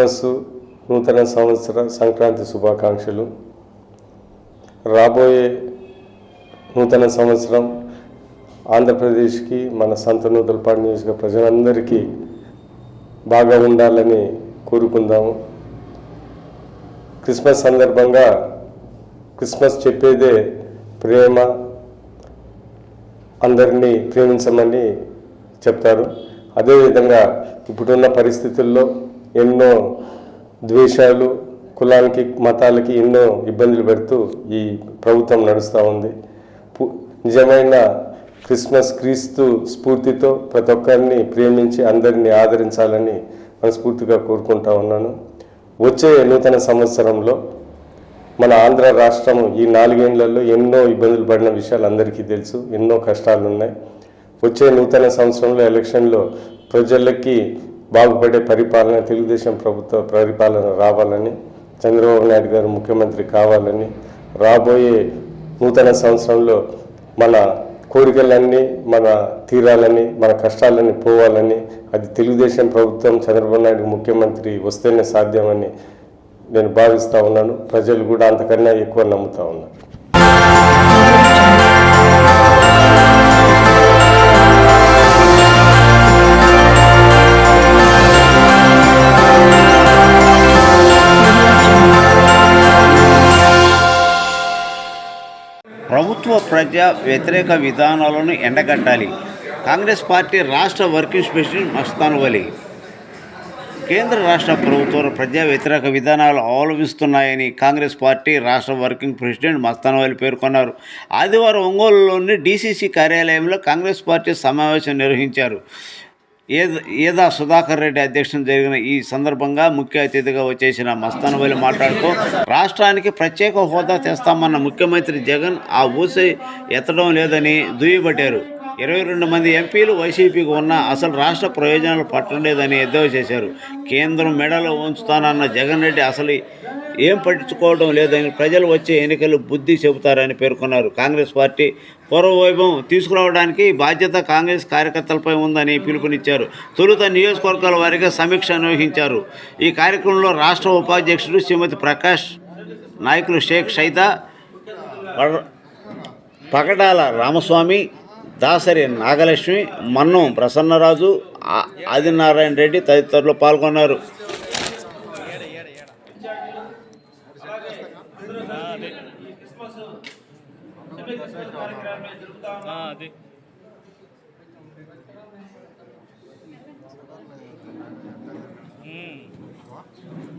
Christmas నూతన సంవత్సర సంక్రాంతి శుభాకాంక్షలు. రాబోయే నూతన సంవత్సరం ఆంధ్రప్రదేశ్కి మన సంత నూతలపాడు నియోజక ప్రజలందరికీ బాగా ఉండాలని కోరుకుందాము క్రిస్మస్ సందర్భంగా క్రిస్మస్ చెప్పేదే ప్రేమ. అందరినీ ప్రేమించమని చెప్తారు. అదేవిధంగా ఇప్పుడున్న పరిస్థితుల్లో ఎన్నో ద్వేషాలు కులానికి మతాలకి ఎన్నో ఇబ్బందులు పెడుతూ ఈ ప్రభుత్వం నడుస్తూ ఉంది. నిజమైన క్రిస్మస్ క్రీస్తు స్ఫూర్తితో ప్రతి ఒక్కరిని ప్రేమించి అందరినీ ఆదరించాలని మనస్ఫూర్తిగా కోరుకుంటా ఉన్నాను. వచ్చే నూతన సంవత్సరంలో మన ఆంధ్ర రాష్ట్రం ఈ నాలుగేళ్ళలో ఎన్నో ఇబ్బందులు పడిన విషయాలు అందరికీ తెలుసు. ఎన్నో కష్టాలు ఉన్నాయి వచ్చే నూతన సంవత్సరంలో ఎలక్షన్లో ప్రజలకి బాగుపడే పరిపాలన తెలుగుదేశం ప్రభుత్వ పరిపాలన రావాలని చంద్రబాబు నాయుడు గారు ముఖ్యమంత్రి కావాలని రాబోయే నూతన సంవత్సరంలో మన కోరికలన్నీ మన తీరాలని మన కష్టాలన్నీ పోవాలని అది తెలుగుదేశం ప్రభుత్వం చంద్రబాబు నాయుడు ముఖ్యమంత్రి వస్తేనే సాధ్యమని నేను భావిస్తూ ఉన్నాను. ప్రజలు కూడా అంతకన్నా ఎక్కువ నమ్ముతూ ఉన్నారు. ప్రభుత్వ ప్రజా వ్యతిరేక విధానాలను ఎండగట్టాలి. కాంగ్రెస్ పార్టీ రాష్ట్ర వర్కింగ్ ప్రెసిడెంట్ మస్తాన్ వలి. కేంద్ర రాష్ట్ర ప్రభుత్వాలు ప్రజా వ్యతిరేక విధానాలు అవలంబిస్తున్నాయని కాంగ్రెస్ పార్టీ రాష్ట్ర వర్కింగ్ ప్రెసిడెంట్ మస్తానవాలి పేర్కొన్నారు. ఆదివారం ఒంగోలులోని డీసీసీ కార్యాలయంలో కాంగ్రెస్ పార్టీ సమావేశం నిర్వహించారు. ఏద ఏదా సుధాకర్ రెడ్డి అధ్యక్షతన జరిగిన ఈ సందర్భంగా ముఖ్య అతిథిగా వచ్చేసిన మస్తానవల్లి మాట్లాడుతూ రాష్ట్రానికి ప్రత్యేక హోదా తెస్తామన్న ముఖ్యమంత్రి జగన్ ఆ ఊసే ఎత్తడం లేదని దుయ్యబట్టారు. ఇరవై రెండు మంది ఎంపీలు వైసీపీకి ఉన్న అసలు రాష్ట్ర ప్రయోజనాలు పట్టలేదని ఎద్దేవా చేశారు. కేంద్రం మెడలో ఉంచుతానన్న జగన్ రెడ్డి అసలు ఏం పట్టించుకోవడం లేదని ప్రజలు వచ్చే ఎన్నికలు బుద్ధి చెబుతారని పేర్కొన్నారు. కాంగ్రెస్ పార్టీ పూర్వవైభవం తీసుకురావడానికి బాధ్యత కాంగ్రెస్ కార్యకర్తలపై ఉందని పిలుపునిచ్చారు. తొలుత నియోజకవర్గాల వారిగా సమీక్ష నిర్వహించారు. ఈ కార్యక్రమంలో రాష్ట్ర ఉపాధ్యక్షుడు శ్రీమతి ప్రకాష్ నాయకులు షేక్ సైదా పడ- పగడాల రామస్వామి దాసరి నాగలక్ష్మి మన్నం ప్రసన్నరాజు ఆదినారాయణ రెడ్డి తదితరులు పాల్గొన్నారు. అది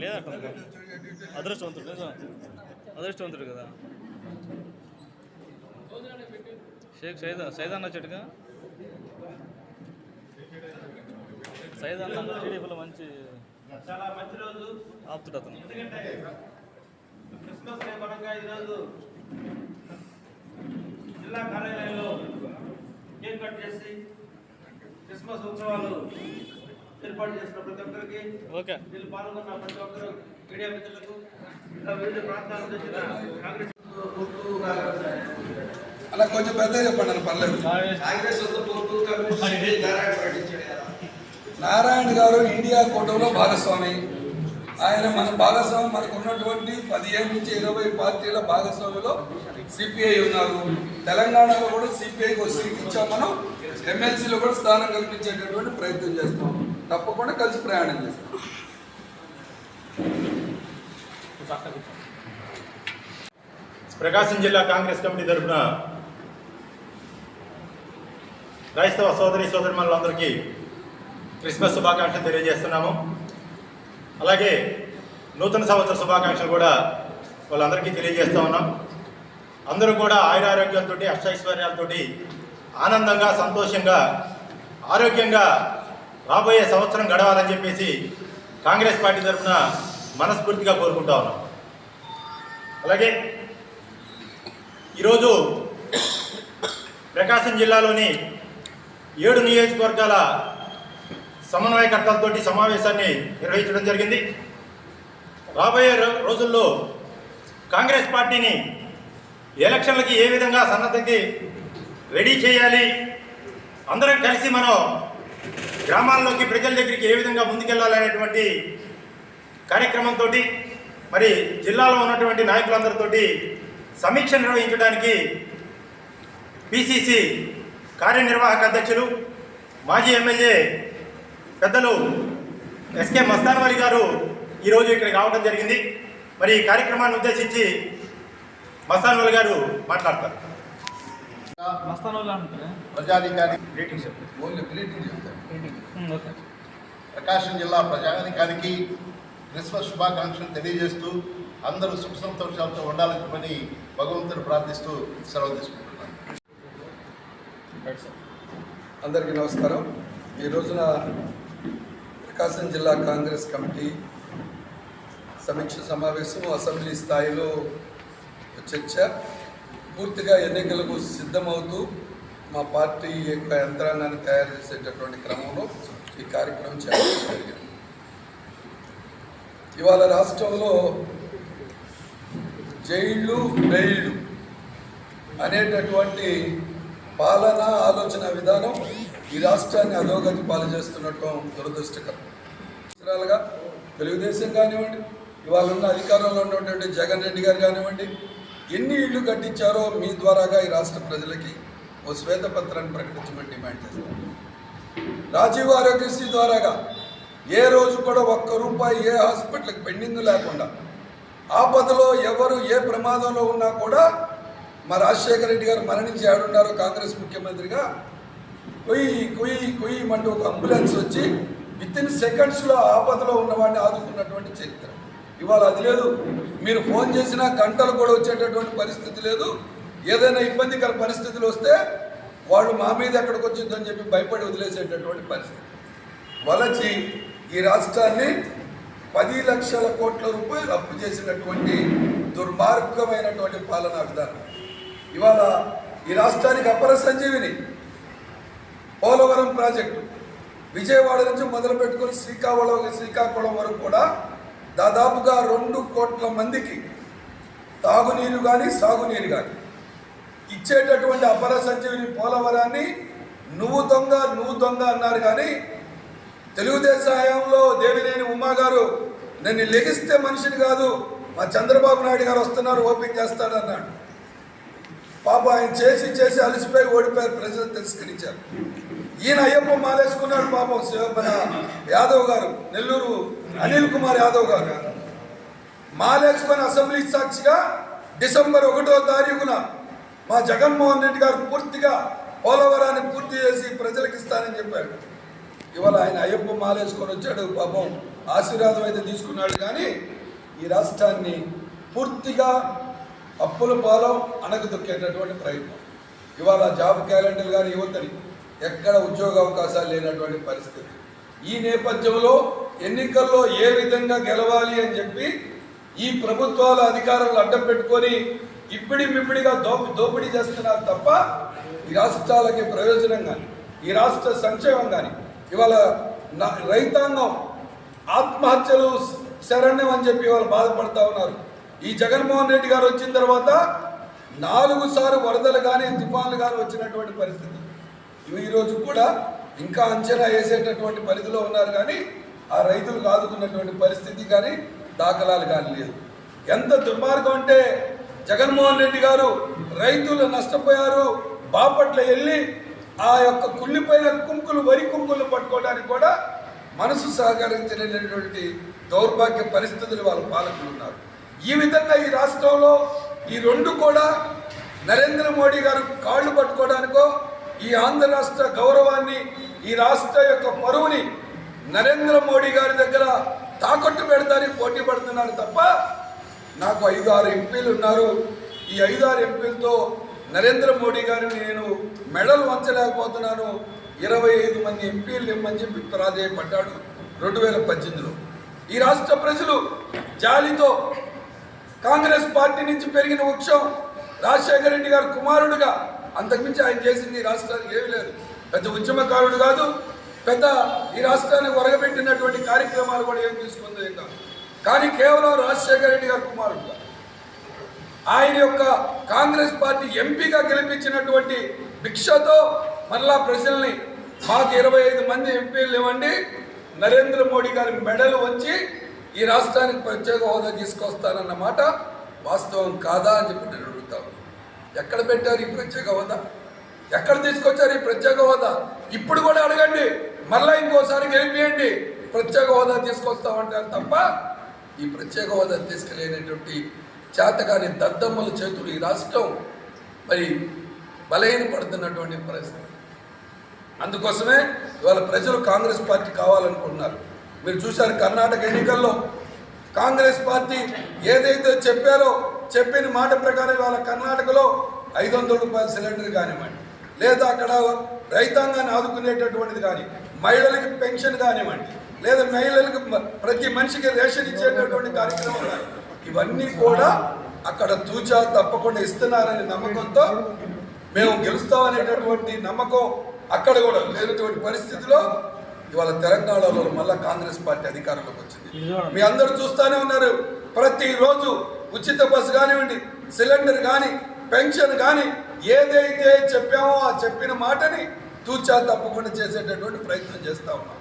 లేదట అదృష్టవంతుడు కదా అదృష్టవంతుడు కదా. షేక్ సైదా సైదా అన్న చెట్టుగా సైదా అన్న టీడీపీలో మంచి చాలా మంచి రోజు. ఆప్తుడు అతను. ఎందుకంటే క్రిస్మస్ డే పరంగా ఈరోజు జిల్లా కార్యాలయంలో కేక్ కట్ చేసి క్రిస్మస్ ఉత్సవాలు ఏర్పాటు చేసిన ప్రతి ఒక్కరికి. ఓకే. వీళ్ళు పాల్గొన్న ప్రతి ఒక్కరు మీడియా మిత్రులకు వివిధ ప్రాంతాల నుంచి కాంగ్రెస్ అలా కొంచెం పెద్దగా చెప్పండి అని పర్లేదు. నారాయణ గారు ఇండియా కూటమిలో భాగస్వామి. ఆయన మన భాగస్వామి మనకు ఉన్నటువంటి పదిహేను నుంచి ఇరవై పార్టీల భాగస్వామిలో సిపిఐ ఉన్నారు. తెలంగాణలో కూడా సిపిఐకి సీట్ ఇచ్చాం మనం. ఎమ్మెల్సీలో కూడా స్థానం కల్పించేటటువంటి ప్రయత్నం చేస్తాం. తప్పకుండా కలిసి ప్రయాణం చేస్తాం. ప్రకాశం జిల్లా కాంగ్రెస్ కమిటీ తరఫున క్రైస్తవ సోదరి సోదరిమణులందరికీ క్రిస్మస్ శుభాకాంక్షలు తెలియజేస్తున్నాము. అలాగే నూతన సంవత్సర శుభాకాంక్షలు కూడా వాళ్ళందరికీ తెలియజేస్తూ ఉన్నాం. అందరూ కూడా ఆయురారోగ్యాలతో అష్టైశ్వర్యాలతో ఆనందంగా సంతోషంగా ఆరోగ్యంగా రాబోయే సంవత్సరం గడవాలని చెప్పేసి కాంగ్రెస్ పార్టీ తరఫున మనస్ఫూర్తిగా కోరుకుంటా ఉన్నాం. అలాగే ఈరోజు ప్రకాశం జిల్లాలోని ఏడు నియోజకవర్గాల సమన్వయకర్తలతోటి సమావేశాన్ని నిర్వహించడం జరిగింది. రాబోయే రోజుల్లో కాంగ్రెస్ పార్టీని ఎలక్షన్లకి ఏ విధంగా సన్నద్ధకి రెడీ చేయాలి? అందరం కలిసి మనం గ్రామాల్లోకి ప్రజల దగ్గరికి ఏ విధంగా ముందుకెళ్ళాలనేటువంటి కార్యక్రమంతో మరి జిల్లాలో ఉన్నటువంటి నాయకులందరితోటి సమీక్ష నిర్వహించడానికి పిసిసి కార్యనిర్వాహక అధ్యక్షులు మాజీ ఎమ్మెల్యే పెద్దలు ఎస్కే మస్తాన్వలి గారు ఈరోజు ఇక్కడికి రావడం జరిగింది. మరి ఈ కార్యక్రమాన్ని ఉద్దేశించి మస్తాన్వలి గారు మాట్లాడతారు. మస్తాన్ వాళ్ళు అంటారా ప్రజాధికారి గ్రీటింగ్స్ ఓన్లీ గ్రీటింగ్ చెప్తాను ఉమ్, ఓకే ప్రకాశం జిల్లా ప్రజాధికారికి క్రిస్మస్ శుభాకాంక్షలు తెలియజేస్తూ అందరూ సుఖ సంతోషాలతో ఉండాలని చెప్పని భగవంతుని ప్రార్థిస్తూ సెలవు సార్ అందరికీ నమస్కారం. ఈ రోజున ప్రకాశం జిల్లా కాంగ్రెస్ కమిటీ సమీక్ష సమావేశం అసెంబ్లీ స్థాయిలో చర్చ. పూర్తిగా ఎన్నికలకు సిద్ధమవుతూ మా పార్టీ యొక్క యంత్రాంగాన్ని తయారు చేసేటటువంటి క్రమంలో ఈ కార్యక్రమం చేయడం జరిగింది. ఇవాళ రాష్ట్రంలో జైళ్ళు బెయిళ్ళు అనేటటువంటి పాలన ఆలోచన విధానం ఈ రాష్ట్రాన్ని అధోగతి పాలు చేస్తున్నట్టు దురదృష్టకరం. సంవత్సరాలుగా తెలుగుదేశం కానివ్వండి ఇవాళ ఉన్న అధికారంలో ఉన్నటువంటి జగన్ రెడ్డి గారు కానివ్వండి ఎన్ని ఇళ్ళు కట్టించారో మీ ద్వారాగా ఈ రాష్ట్ర ప్రజలకి ఓ శ్వేతపత్రాన్ని ప్రకటించమని డిమాండ్ చేస్తాం. రాజీవ్ ఆరోగ్యశ్రీ ద్వారాగా ఏ రోజు కూడా ఒక్క రూపాయి ఏ హాస్పిటల్కి పెండింగ్ లేకుండా ఆపదలో ఎవరు ఏ ప్రమాదంలో ఉన్నా కూడా మా రాజశేఖర రెడ్డి గారు మరణించి ఆడున్నారో కాంగ్రెస్ ముఖ్యమంత్రిగా కొయ్యి కొయ్యి కొయ్యి అంటూ ఒక అంబులెన్స్ వచ్చి విత్ ఇన్ సెకండ్స్లో ఆపదలో ఉన్నవాడిని ఆదుకున్నటువంటి చరిత్ర. ఇవాళ అది లేదు. మీరు ఫోన్ చేసినా గంటలు కూడా వచ్చేటటువంటి పరిస్థితి లేదు. ఏదైనా ఇబ్బందికర పరిస్థితులు వస్తే వాళ్ళు మా మీద ఎక్కడికి వచ్చిందని చెప్పి భయపడి వదిలేసేటటువంటి పరిస్థితి. వలచి ఈ రాష్ట్రాన్ని పది లక్షల కోట్ల రూపాయలు అప్పు చేసినటువంటి దుర్మార్గమైనటువంటి పాలనా విధానం. ఇవాళ ఈ రాష్ట్రానికి అపర సంజీవిని పోలవరం ప్రాజెక్టు విజయవాడ నుంచి మొదలుపెట్టుకుని శ్రీకాకుళం శ్రీకాకుళం వరకు కూడా దాదాపుగా రెండు కోట్ల మందికి తాగునీరు కానీ సాగునీరు కానీ ఇచ్చేటటువంటి అపర సంజీవిని పోలవరాన్ని నువ్వు దొంగ నువ్వు దొంగ అన్నారు కానీ తెలుగుదేశం హయాంలో దేవినేని ఉమా గారు నన్ను లెగిస్తే మనిషిని కాదు మా చంద్రబాబు నాయుడు గారు వస్తున్నారు ఓపెన్ చేస్తాడన్నాడు. పాప ఆయన చేసి చేసి అలసిపోయి ఓడిపోయారు ప్రజలు తిరస్కరించారు. ఈయన అయ్యప్ప మాలేసుకున్నాడు పాపం శివ- మన యాదవ్ గారు నెల్లూరు అనిల్ కుమార్ యాదవ్ గారు. మాలేసుకొని అసెంబ్లీ సాక్షిగా డిసెంబర్ ఒకటో తారీఖున మా జగన్మోహన్ రెడ్డి గారు పూర్తిగా పోలవరాన్ని పూర్తి చేసి ప్రజలకు ఇస్తానని చెప్పాడు. ఇవాళ ఆయన అయ్యప్ప మాలేసుకొని వచ్చాడు పాపం ఆశీర్వాదం అయితే తీసుకున్నాడు కానీ ఈ రాష్ట్రాన్ని పూర్తిగా అప్పుల పాలం అనగదొక్కేటటువంటి ప్రయత్నం. ఇవాళ జాబ్ క్యాలెండర్ కానీ యువతని ఎక్కడ ఉద్యోగ అవకాశాలు లేనటువంటి పరిస్థితి. ఈ నేపథ్యంలో ఎన్నికల్లో ఏ విధంగా గెలవాలి అని చెప్పి ఈ ప్రభుత్వాల అధికారులు అడ్డం పెట్టుకొని ఇబ్బడి దోపి దోపిడీ చేస్తున్నారు తప్ప ఈ రాష్ట్రాలకి ప్రయోజనం కానీ ఈ రాష్ట్ర సంక్షేమం కానీ ఇవాళ రైతాంగం ఆత్మహత్యలు శరణ్యం అని చెప్పి వాళ్ళు బాధపడతా ఉన్నారు. ఈ జగన్మోహన్ రెడ్డి గారు వచ్చిన తర్వాత నాలుగు సార్లు వరదలు కానీ తుఫాన్లు కానీ వచ్చినటువంటి పరిస్థితి. ఇవి ఈరోజు కూడా ఇంకా అంచనా వేసేటటువంటి పరిధిలో ఉన్నారు కానీ ఆ రైతులకు ఆదుకున్నటువంటి పరిస్థితి కానీ దాఖలాలు కానీ లేదు. ఎంత దుర్మార్గం అంటే జగన్మోహన్ రెడ్డి గారు రైతులు నష్టపోయారు బాపట్ల వెళ్ళి ఆ యొక్క కుళ్ళిపోయిన కుంకులు వరి కుంకులు పట్టుకోవడానికి కూడా మనసు సహకరించలేనటువంటి దౌర్భాగ్య పరిస్థితులు వాళ్ళ పాలకులు ఉన్నారు. ఈ విధంగా ఈ రాష్ట్రంలో ఈ రెండు కూడా నరేంద్ర మోడీ గారు కాళ్ళు పట్టుకోవడానికో ఈ ఆంధ్ర రాష్ట్ర గౌరవాన్ని ఈ రాష్ట్ర యొక్క పరువుని నరేంద్ర మోడీ గారి దగ్గర తాకట్టు పెడతానికి పోటీ పడుతున్నాను తప్ప నాకు ఐదు ఆరు ఎంపీలు ఉన్నారు. ఈ ఐదు ఆరు ఎంపీలతో నరేంద్ర మోడీ గారిని నేను మెడల్ వంచలేకపోతున్నాను. ఇరవై ఐదు మంది ఎంపీలు ఇమ్మని చెప్పి ప్రాధేయపడ్డాడు రెండు వేల పద్దెనిమిదిలో. ఈ రాష్ట్ర ప్రజలు జాలితో కాంగ్రెస్ పార్టీ నుంచి పెరిగిన వృక్షం రాజశేఖర రెడ్డి గారు కుమారుడుగా అంతకుమించి ఆయన చేసింది ఈ రాష్ట్రానికి ఏమీ లేదు. పెద్ద ఉద్యమకారుడు కాదు. పెద్ద ఈ రాష్ట్రాన్ని ఒరగబెట్టినటువంటి కార్యక్రమాలు కూడా ఏం తీసుకుందో ఏం కాదు. కానీ కేవలం రాజశేఖర రెడ్డి గారు కుమారుడుగా ఆయన యొక్క కాంగ్రెస్ పార్టీ ఎంపీగా గెలిపించినటువంటి భిక్షతో మళ్ళా ప్రజల్ని మాకు ఇరవై ఐదు మంది ఎంపీలు ఇవ్వండి నరేంద్ర మోడీ గారి మెడలు వచ్చి ఈ రాష్ట్రానికి ప్రత్యేక హోదా తీసుకొస్తానన్న మాట వాస్తవం కాదా అని చెప్పి నేను అడుగుతాను ఎక్కడ పెట్టారు ఈ ప్రత్యేక హోదా? ఎక్కడ తీసుకొచ్చారు ఈ ప్రత్యేక హోదా? ఇప్పుడు కూడా అడగండి. మళ్ళీ ఇంకోసారి గెలిపియండి. ప్రత్యేక హోదా తీసుకొస్తామంటారు తప్ప ఈ ప్రత్యేక హోదా తీసుకులేనటువంటి చేతగాని దద్దమ్మల చేతులు ఈ రాష్ట్రం మరి బలహీనపడుతున్నటువంటి పరిస్థితి. అందుకోసమే ఇవాళ ప్రజలు కాంగ్రెస్ పార్టీ కావాలనుకుంటున్నారు. మీరు చూశారు కర్ణాటక ఎన్నికల్లో. కాంగ్రెస్ పార్టీ ఏదైతే చెప్పారో చెప్పిన మాట ప్రకారం ఇవాళ కర్ణాటకలో ఐదు వందల రూపాయల సిలిండర్ కానివ్వండి లేదా అక్కడ రైతాంగాన్ని ఆదుకునేటటువంటిది కానీ మహిళలకి పెన్షన్ కానివ్వండి లేదా మహిళలకు ప్రతి మనిషికి రేషన్ ఇచ్చేటటువంటి కార్యక్రమం కానీ ఇవన్నీ కూడా అక్కడ తూచా తప్పకుండా ఇస్తున్నారనే నమ్మకంతో మేము గెలుస్తామనేటటువంటి నమ్మకం అక్కడ కూడా లేనటువంటి పరిస్థితిలో ఇవాళ తెలంగాణలో మళ్ళా కాంగ్రెస్ పార్టీ అధికారంలోకి వచ్చింది. మీ అందరూ చూస్తానే ఉన్నారు. ప్రతిరోజు ఉచిత బస్సు కానివ్వండి సిలిండర్ కానీ పెన్షన్ కానీ ఏదైతే చెప్పామో ఆ చెప్పిన మాటని తూచా తప్పకుండా చేసేటటువంటి ప్రయత్నం చేస్తా ఉన్నాం.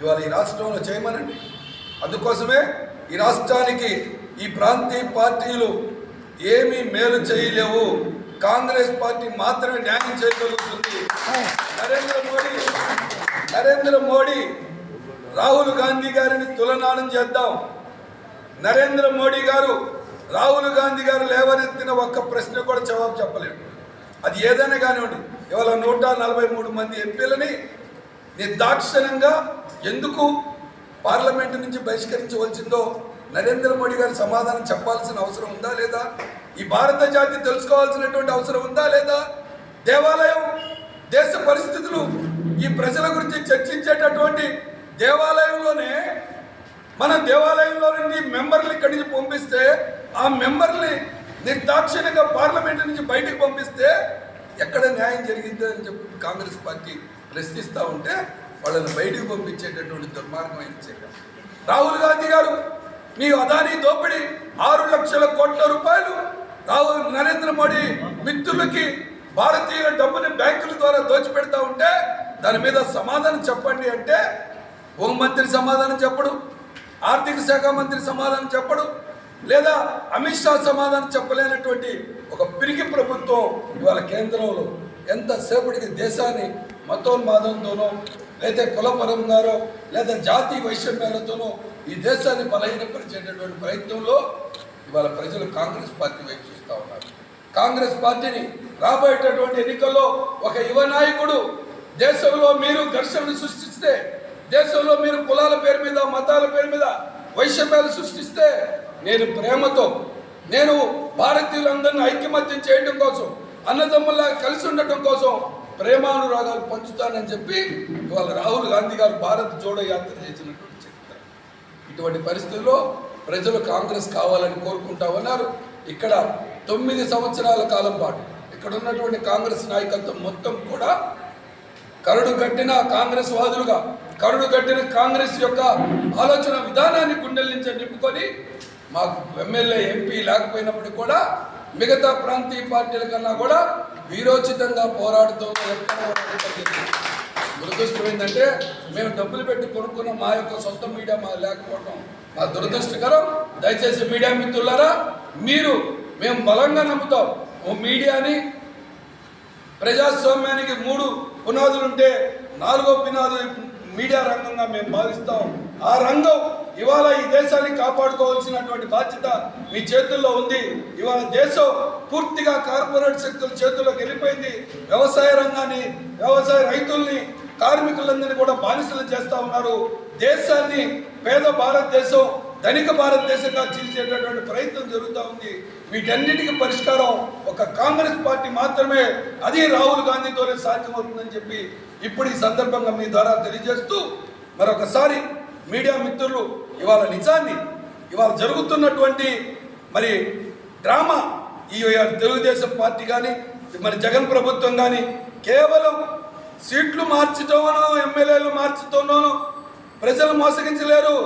ఇవాళ ఈ రాష్ట్రంలో చేయమనండి. అందుకోసమే ఈ రాష్ట్రానికి ఈ ప్రాంతీయ పార్టీలు ఏమీ మేలు చేయలేవు. కాంగ్రెస్ పార్టీ మాత్రమే న్యాయం చేయగలుగుతుంది. నరేంద్ర మోడీ నరేంద్ర మోడీ రాహుల్ గాంధీ గారిని తులనానం చేద్దాం. నరేంద్ర మోడీ గారు రాహుల్ గాంధీ గారు లేవనెత్తిన ఒక్క ప్రశ్న కూడా జవాబు చెప్పలేడు అది ఏదైనా కానివ్వండి ఇవాళ నూట నలభై మూడు మంది ఎంపీలని నిర్దాక్షిణ్యంగా ఎందుకు పార్లమెంటు నుంచి బహిష్కరించవలసిందో నరేంద్ర మోడీ గారు సమాధానం చెప్పాల్సిన అవసరం ఉందా లేదా? ఈ భారత జాతి తెలుసుకోవాల్సినటువంటి అవసరం ఉందా లేదా? దేవాలయం దేశ పరిస్థితులు ఈ ప్రజల గురించి చర్చించేటటువంటి దేవాలయంలోనే మన దేవాలయంలో నుండి మెంబర్లు ఇక్కడి నుంచి పంపిస్తే ఆ మెంబర్ని నిర్దాక్షిణ్యంగా పార్లమెంట్ నుంచి బయటకు పంపిస్తే ఎక్కడ న్యాయం జరిగిందో అని చెప్పి కాంగ్రెస్ పార్టీ ప్రశ్నిస్తూ ఉంటే వాళ్ళని బయటకు పంపించేటటువంటి దుర్మార్గమైన చర్య రాహుల్ గాంధీ గారు మీ అదానీ దోపిడీ ఆరు లక్షల కోట్ల రూపాయలు రాహుల్ నరేంద్ర మోడీ మిత్రులకి భారతీయ డబ్బుని బ్యాంకుల ద్వారా దోచిపెడతా ఉంటే దాని మీద సమాధానం చెప్పండి అంటే హోంమంత్రి సమాధానం చెప్పడు ఆర్థిక శాఖ మంత్రి సమాధానం చెప్పడు లేదా అమిత్ షా సమాధానం చెప్పలేనటువంటి ఒక పిరికి ప్రభుత్వం ఇవాళ కేంద్రంలో ఎంతసేపటికి దేశాన్ని మతోన్మాదంతోనో లేదా కులపరంగానో లేదా జాతి వైషమ్యాలతోనో ఈ దేశాన్ని బలహీనపరిచేటటువంటి ప్రయత్నంలో ఇవాళ ప్రజలు కాంగ్రెస్ పార్టీ వైపు చూస్తూ ఉన్నారు. కాంగ్రెస్ పార్టీని రాబోయేటటువంటి ఎన్నికల్లో ఒక యువ నాయకుడు దేశంలో మీరు ఘర్షణను సృష్టిస్తే దేశంలో మీరు కులాల పేరు మీద మతాల పేరు మీద వైషమ్యాలు సృష్టిస్తే నేను ప్రేమతో నేను భారతీయులందరినీ ఐక్యమత్యం చేయడం కోసం అన్నదమ్ముల్లా కలిసి ఉండటం కోసం ప్రేమానురాగాలు పంచుతానని చెప్పి ఇవాళ రాహుల్ గాంధీ గారు భారత్ జోడో యాత్ర చేసినటువంటి చరిత్ర. ఇటువంటి పరిస్థితుల్లో ప్రజలు కాంగ్రెస్ కావాలని కోరుకుంటా ఉన్నారు. ఇక్కడ తొమ్మిది సంవత్సరాల కాలం పాటు ఇక్కడ ఉన్నటువంటి కాంగ్రెస్ నాయకత్వం మొత్తం కూడా కరుడు కట్టిన కాంగ్రెస్ వాదులుగా కరుడు కట్టిన కాంగ్రెస్ యొక్క ఆలోచన విధానాన్ని గుండెల నుంచి నింపుకొని మాకు ఎమ్మెల్యే ఎంపీ లేకపోయినప్పటికీ కూడా మిగతా ప్రాంతీయ పార్టీల కన్నా కూడా వీరోచితంగా పోరాడుతూ దురదృష్టం ఏంటంటే మేము డబ్బులు పెట్టి కొనుక్కున్న మా యొక్క సొంత మీడియా మా లేకపోవడం మా దురదృష్టకరం. దయచేసి మీడియా మిత్రులారా మీరు మేము బలంగా నమ్ముతాం. ఓ మీడియాని ప్రజాస్వామ్యానికి మూడు పునాదులు ఉంటే నాలుగో పునాదు మీడియా రంగంగా మేము భావిస్తాం. ఆ రంగం ఇవాళ ఈ దేశాన్ని కాపాడుకోవాల్సినటువంటి బాధ్యత మీ చేతుల్లో ఉంది. ఇవాళ దేశం పూర్తిగా కార్పొరేట్ శక్తుల చేతుల్లోకి వెళ్ళిపోయింది. వ్యవసాయ రంగాన్ని వ్యవసాయ రైతుల్ని కార్మికులందరినీ కూడా బానిసలు చేస్తూ ఉన్నారు. దేశాన్ని పేద భారతదేశం ధనిక భారతదేశంగా చీల్చేటటువంటి ప్రయత్నం జరుగుతూ ఉంది. వీటన్నిటికీ పరిష్కారం ఒక కాంగ్రెస్ పార్టీ మాత్రమే. అది రాహుల్ గాంధీతోనే సాధ్యమవుతుందని చెప్పి ఇప్పుడు ఈ సందర్భంగా మీ ద్వారా తెలియజేస్తూ మరొకసారి మీడియా మిత్రులు ఇవాళ నిజాన్ని ఇవాళ జరుగుతున్నటువంటి మరి డ్రామా ఈ తెలుగుదేశం పార్టీ కానీ మరి జగన్ ప్రభుత్వం కానీ కేవలం సీట్లు మార్చుతోనో ఎమ్మెల్యేలు మార్చటంలోనో ప్రజలు మోసగించలేరు.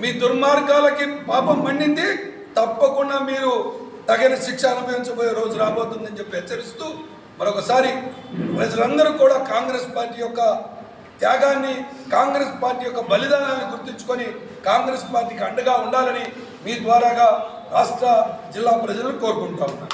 మీ దుర్మార్గాలకి పాపం మండింది తప్పకుండా మీరు తగిన శిక్ష అనుభవించబోయే రోజు రాబోతుందని చెప్పి హెచ్చరిస్తూ మరొకసారి ప్రజలందరూ కూడా కాంగ్రెస్ పార్టీ యొక్క త్యాగాన్ని కాంగ్రెస్ పార్టీ యొక్క బలిదానాన్ని గుర్తుంచుకొని కాంగ్రెస్ పార్టీకి అండగా ఉండాలని మీ ద్వారాగా రాష్ట్ర జిల్లా ప్రజలను కోరుకుంటా ఉన్నాను.